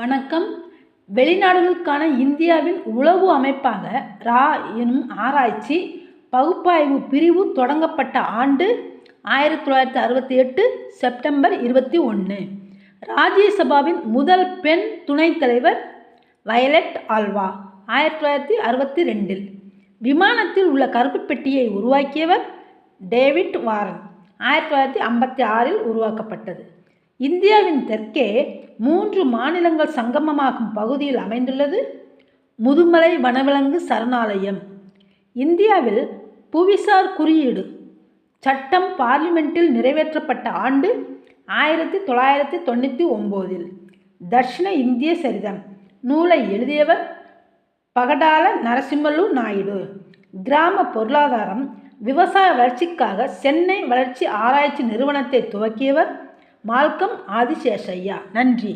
வணக்கம். வெளிநாடுகளுக்கான இந்தியாவின் உளவு அமைப்பாக ரா எனும் ஆராய்ச்சி பகுப்பாய்வு பிரிவு தொடங்கப்பட்ட ஆண்டு ஆயிரத்தி தொள்ளாயிரத்தி அறுபத்தி எட்டு செப்டம்பர் இருபத்தி ஒன்று ராஜ்யசபாவின் முதல் பெண் துணைத் தலைவர் வயலட் ஆல்வா ஆயிரத்தி தொள்ளாயிரத்தி அறுபத்தி ரெண்டில். விமானத்தில் உள்ள கருப்பு பெட்டியை உருவாக்கியவர் டேவிட் வாரன் ஆயிரத்தி தொள்ளாயிரத்தி ஐம்பத்தி ஆறில் உருவாக்கப்பட்டது. இந்தியாவின் தெற்கே மூன்று மாநிலங்கள் சங்கமமாகும் பகுதியில் அமைந்துள்ளது. முதுமலை வனவிலங்கு சரணாலயம். இந்தியாவில் புவிசார் குறியீடு சட்டம் பார்லிமெண்ட்டில் நிறைவேற்றப்பட்ட ஆண்டு ஆயிரத்தி தொள்ளாயிரத்தி தொண்ணூற்றி ஒம்போதில். தட்சிண இந்திய சரிதம். நூலை எழுதியவர் பகடால நரசிம்மலு நாயுடு. கிராம பொருளாதாரம் விவசாய வளர்ச்சிக்காக சென்னை வளர்ச்சி ஆராய்ச்சி நிறுவனத்தை துவக்கியவர் மால்கம் ஆதிசேஷையா நன்றி.